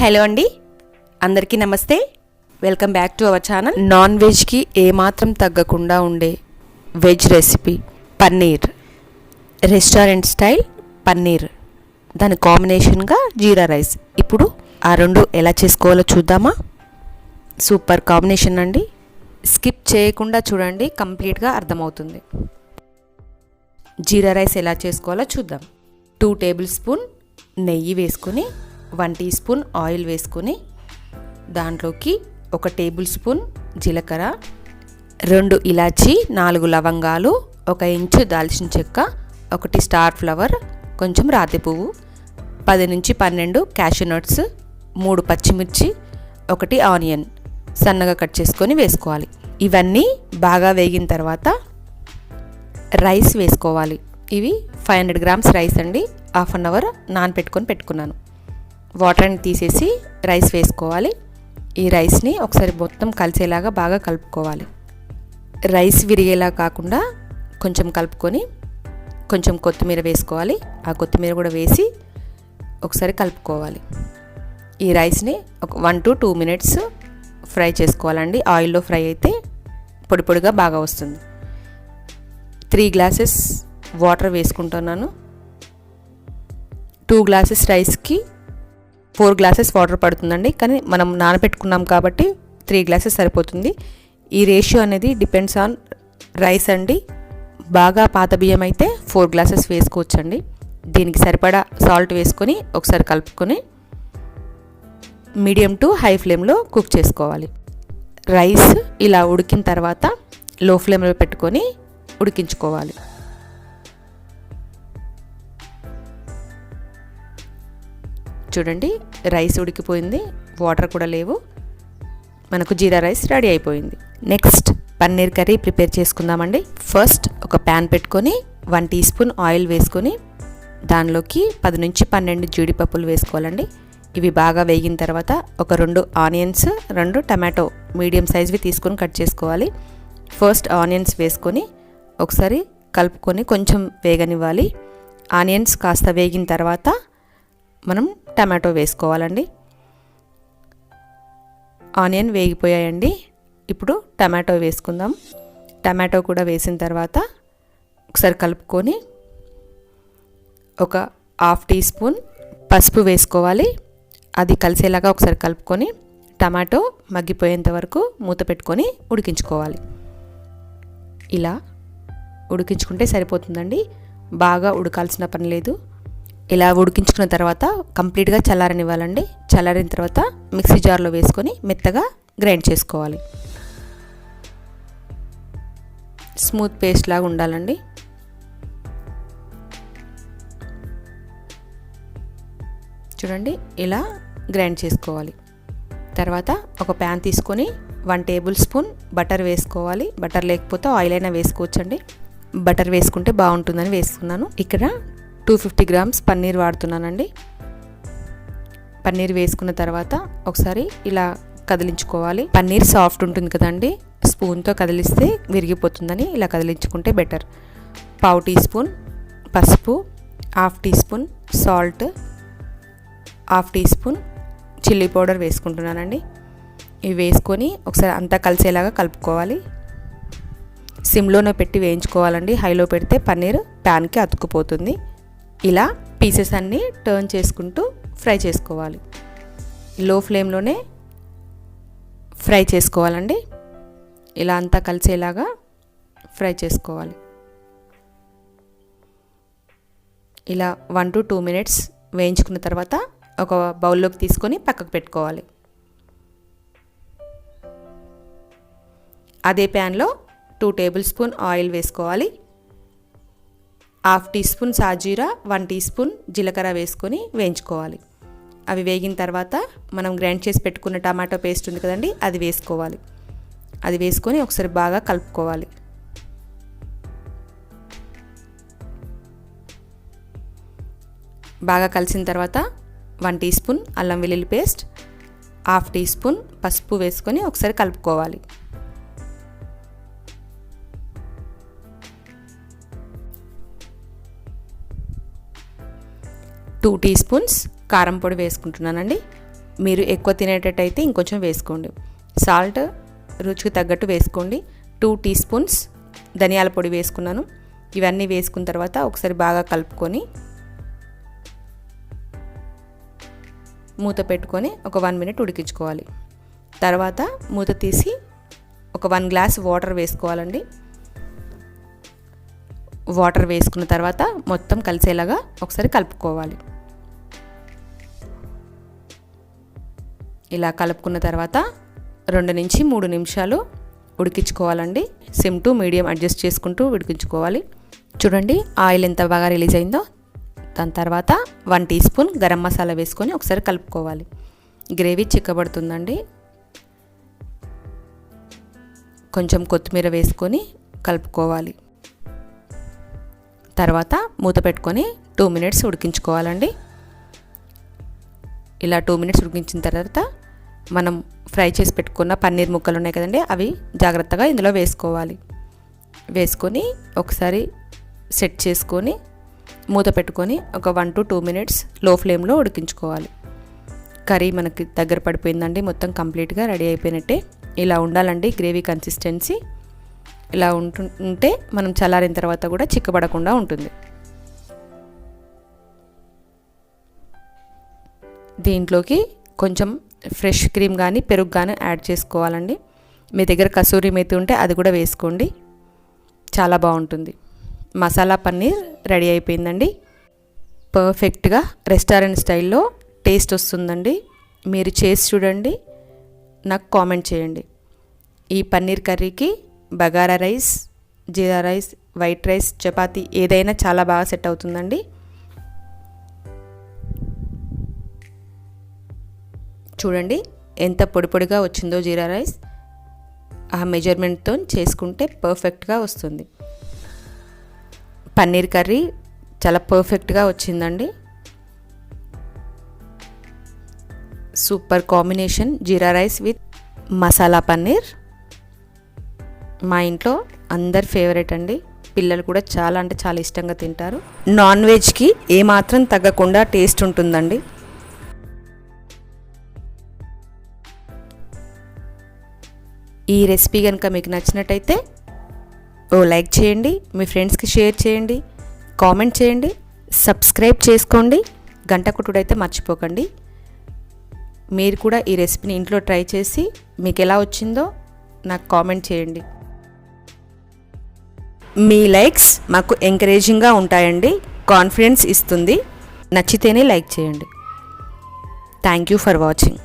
Hello అండి. అందరికీ నమస్తే. Welcome back to our channel non వెజ్కి ఏమాత్రం తగ్గకుండా ఉండే veg recipe paneer. Restaurant style paneer. దాని కాంబినేషన్గా జీరా రైస్. ఇప్పుడు ఆ రెండు ఎలా చేసుకోవాలో చూద్దామా? సూపర్ కాంబినేషన్ అండి. స్కిప్ చేయకుండా చూడండి కంప్లీట్గా అర్థమవుతుంది. జీరా రైస్ ఎలా చేసుకోవాలో చూద్దాం. టూ టేబుల్ స్పూన్ నెయ్యి వేసుకొని వన్ టీ స్పూన్ ఆయిల్ వేసుకొని దాంట్లోకి ఒక టేబుల్ స్పూన్ జీలకర్ర రెండు ఇలాచి నాలుగు లవంగాలు ఒక ఇంచు దాల్చిన చెక్క ఒకటి స్టార్ ఫ్లవర్ కొంచెం రాతి పువ్వు పది నుంచి పన్నెండు క్యాషూ నట్స్ మూడు పచ్చిమిర్చి ఒకటి ఆనియన్ సన్నగా కట్ చేసుకొని వేసుకోవాలి. ఇవన్నీ బాగా వేగిన తర్వాత రైస్ వేసుకోవాలి. ఇవి ఫైవ్ హండ్రెడ్ గ్రామ్స్ రైస్ అండి. హాఫ్ అన్ అవర్ నానపెట్టుకొని పెట్టుకున్నాను. వాటర్ని తీసేసి రైస్ వేసుకోవాలి. ఈ రైస్ని ఒకసారి మొత్తం కలిసేలాగా బాగా కలుపుకోవాలి. రైస్ విరిగేలా కాకుండా కొంచెం కలుపుకొని కొంచెం కొత్తిమీర వేసుకోవాలి. ఆ కొత్తిమీర కూడా వేసి ఒకసారి కలుపుకోవాలి. ఈ రైస్ని ఒక one to two minutes fry చేసుకోవాలండి. ఆయిల్లో ఫ్రై అయితే పొడి పొడిగా బాగా వస్తుంది. త్రీ గ్లాసెస్ వాటర్ వేసుకుంటున్నాను. టూ గ్లాసెస్ రైస్కి ఫోర్ గ్లాసెస్ వాటర్ పడుతుందండి. కానీ మనం నానబెట్టుకున్నాం కాబట్టి త్రీ గ్లాసెస్ సరిపోతుంది. ఈ రేషియో అనేది డిపెండ్స్ ఆన్ రైస్ అండి. బాగా పాత బియ్యం అయితే ఫోర్ గ్లాసెస్ వేసుకోవచ్చండి. దీనికి సరిపడా సాల్ట్ వేసుకొని ఒకసారి కలుపుకొని మీడియం టు హై ఫ్లేమ్లో కుక్ చేసుకోవాలి. రైస్ ఇలా ఉడికిన తర్వాత లో ఫ్లేమ్లో పెట్టుకొని ఉడికించుకోవాలి. చూడండి రైస్ ఉడికిపోయింది వాటర్ కూడా లేవు. మనకు జీరా రైస్ రెడీ అయిపోయింది. నెక్స్ట్ పన్నీర్ కర్రీ ప్రిపేర్ చేసుకుందామండి. ఫస్ట్ ఒక ప్యాన్ పెట్టుకొని వన్ టీ స్పూన్ ఆయిల్ వేసుకొని దానిలోకి పది నుంచి పన్నెండు జీడిపప్పులు వేసుకోవాలండి. ఇవి బాగా వేగిన తర్వాత ఒక రెండు ఆనియన్స్ రెండు టమాటో మీడియం సైజ్వి తీసుకొని కట్ చేసుకోవాలి. ఫస్ట్ ఆనియన్స్ వేసుకొని ఒకసారి కలుపుకొని కొంచెం వేగనివ్వాలి. ఆనియన్స్ కాస్త వేగిన తర్వాత మనం టమాటో వేసుకోవాలండి. ఆనియన్ వేగిపోయాయండి. ఇప్పుడు టమాటో వేసుకుందాం. టమాటో కూడా వేసిన తర్వాత ఒకసారి కలుపుకొని ఒక హాఫ్ టీ స్పూన్ పసుపు వేసుకోవాలి. అది కలిసేలాగా ఒకసారి కలుపుకొని టమాటో మగ్గిపోయేంత వరకు మూత పెట్టుకొని ఉడికించుకోవాలి. ఇలా ఉడికించుకుంటే సరిపోతుందండి. బాగా ఉడకాల్సిన పని లేదు. ఇలా ఉడికించుకున్న తర్వాత కంప్లీట్గా చల్లారనివ్వాలండి. చల్లారిన తర్వాత మిక్సీ జార్లో వేసుకొని మెత్తగా గ్రైండ్ చేసుకోవాలి. స్మూత్ పేస్ట్ లాగా ఉండాలండి. చూడండి ఇలా గ్రైండ్ చేసుకోవాలి. తర్వాత ఒక ప్యాన్ తీసుకొని వన్ టేబుల్ స్పూన్ బటర్ వేసుకోవాలి. బటర్ లేకపోతే ఆయిల్ అయినా వేసుకోవచ్చండి. బటర్ వేసుకుంటే బాగుంటుందని వేసుకున్నాను. ఇక్కడ టూ ఫిఫ్టీ గ్రామ్స్ పన్నీర్ వాడుతున్నానండి. పన్నీర్ వేసుకున్న తర్వాత ఒకసారి ఇలా కదిలించుకోవాలి. పన్నీర్ సాఫ్ట్ ఉంటుంది కదండి స్పూన్తో కదిలిస్తే విరిగిపోతుందని ఇలా కదిలించుకుంటే బెటర్. పావు టీ స్పూన్ పసుపు half teaspoon salt half teaspoon chilli powder వేసుకుంటున్నానండి. ఇవి వేసుకొని ఒకసారి అంతా కలిసేలాగా కలుపుకోవాలి. సిమ్లోనే పెట్టి వేయించుకోవాలండి. హైలో పెడితే పన్నీర్ ప్యాన్కి అతుక్కుపోతుంది. ఇలా పీసెస్ అన్నీ టర్న్ చేసుకుంటూ ఫ్రై చేసుకోవాలి. లో ఫ్లేమ్లోనే ఫ్రై చేసుకోవాలండి. ఇలా అంతా కలిసేలాగా ఫ్రై చేసుకోవాలి. ఇలా వన్ టు టూ మినిట్స్ వేయించుకున్న తర్వాత ఒక బౌల్లోకి తీసుకొని పక్కకు పెట్టుకోవాలి. అదే ప్యాన్లో టూ టేబుల్ స్పూన్ ఆయిల్ వేసుకోవాలి. హాఫ్ టీ స్పూన్ సాజీరా వన్ టీ స్పూన్ జీలకర్ర వేసుకొని వేయించుకోవాలి. అవి వేగిన తర్వాత మనం గ్రైండ్ చేసి పెట్టుకున్న టమాటో పేస్ట్ ఉంది కదండి అది వేసుకోవాలి. అది వేసుకొని ఒకసారి బాగా కలుపుకోవాలి. బాగా కలిసిన తర్వాత వన్ టీ స్పూన్ అల్లం వెల్లుల్లి పేస్ట్ హాఫ్ టీ స్పూన్ పసుపు వేసుకొని ఒకసారి కలుపుకోవాలి. టూ టీ స్పూన్స్ కారం పొడి వేసుకుంటున్నానండి. మీరు ఎక్కువ తినేటట్టయితే ఇంకొంచెం వేసుకోండి. సాల్ట్ రుచికి తగ్గట్టు వేసుకోండి. టూ టీ స్పూన్స్ ధనియాల పొడి వేసుకున్నాను. ఇవన్నీ వేసుకున్న తర్వాత ఒకసారి బాగా కలుపుకొని మూత పెట్టుకొని ఒక వన్ మినిట్ ఉడికించుకోవాలి. తర్వాత మూత తీసి ఒక వన్ గ్లాస్ వాటర్ వేసుకోవాలండి. వాటర్ వేసుకున్న తర్వాత మొత్తం కలిసేలాగా ఒకసారి కలుపుకోవాలి. ఇలా కలుపుకున్న తర్వాత రెండు నుంచి మూడు నిమిషాలు ఉడికించుకోవాలండి. సిమ్ టు మీడియం అడ్జస్ట్ చేసుకుంటూ ఉడికించుకోవాలి. చూడండి ఆయిల్ ఎంత బాగా రిలీజ్ అయిందో. దాని తర్వాత one teaspoon garam masala వేసుకొని ఒకసారి కలుపుకోవాలి. గ్రేవీ చిక్కబడుతుందండి. కొంచెం కొత్తిమీర వేసుకొని కలుపుకోవాలి. తర్వాత మూత పెట్టుకొని టూ మినిట్స్ ఉడికించుకోవాలండి. ఇలా టూ మినిట్స్ ఉడికించిన తర్వాత మనం ఫ్రై చేసి పెట్టుకున్న పన్నీర్ ముక్కలు ఉన్నాయి కదండి అవి జాగ్రత్తగా ఇందులో వేసుకోవాలి. వేసుకొని ఒకసారి సెట్ చేసుకొని మూత పెట్టుకొని ఒక వన్ టు టూ మినిట్స్లో ఫ్లేమ్లో ఉడికించుకోవాలి. కర్రీ మనకి దగ్గర పడిపోయిందండి మొత్తం కంప్లీట్గా రెడీ అయిపోయినట్టే. ఇలా ఉండాలండి గ్రేవీ కన్సిస్టెన్సీ. ఇలా ఉంటు ఉంటే మనం చల్లారిన తర్వాత కూడా చిక్కబడకుండా ఉంటుంది. దీంట్లోకి కొంచెం ఫ్రెష్ క్రీమ్ కానీ పెరుగు కానీ యాడ్ చేసుకోవాలండి. మీ దగ్గర కసూరి మేతి ఉంటే అది కూడా వేసుకోండి. చాలా బాగుంటుంది. మసాలా పన్నీర్ రెడీ అయిపోయిందండి. పర్ఫెక్ట్గా రెస్టారెంట్ స్టైల్లో టేస్ట్ వస్తుందండి. మీరు చేసి చూడండి. నాకు కామెంట్ చేయండి. ఈ పన్నీర్ కర్రీకి bagara rice jeera rice white rice chapati ఏదైనా చాలా బాగా సెట్ అవుతుందండి. చూడండి ఎంత పొడి పొడిగా వచ్చిందో జీరా రైస్. ఆ మెజర్మెంట్తో చేసుకుంటే పర్ఫెక్ట్గా వస్తుంది. పన్నీర్ కర్రీ చాలా పర్ఫెక్ట్గా వచ్చిందండి. Super combination jeera rice with masala paneer. మా ఇంట్లో అందరి ఫేవరెట్ అండి. పిల్లలు కూడా చాలా అంటే చాలా ఇష్టంగా తింటారు. నాన్ వెజ్కి ఏమాత్రం తగ్గకుండా టేస్ట్ ఉంటుందండి. ఈ రెసిపీ కనుక మీకు నచ్చినట్టయితే ఓ లైక్ చేయండి మీ ఫ్రెండ్స్కి షేర్ చేయండి కామెంట్ చేయండి సబ్స్క్రైబ్ చేసుకోండి గంట కుట్టుడైతే మర్చిపోకండి. మీరు కూడా ఈ రెసిపీని ఇంట్లో ట్రై చేసి మీకు ఎలా వచ్చిందో నాకు కామెంట్ చేయండి. మీ లైక్స్ మాకు ఎంకరేజింగ్గా ఉంటాయండి కాన్ఫిడెన్స్ ఇస్తుంది. నచ్చితేనే లైక్ చేయండి. Thank you for watching.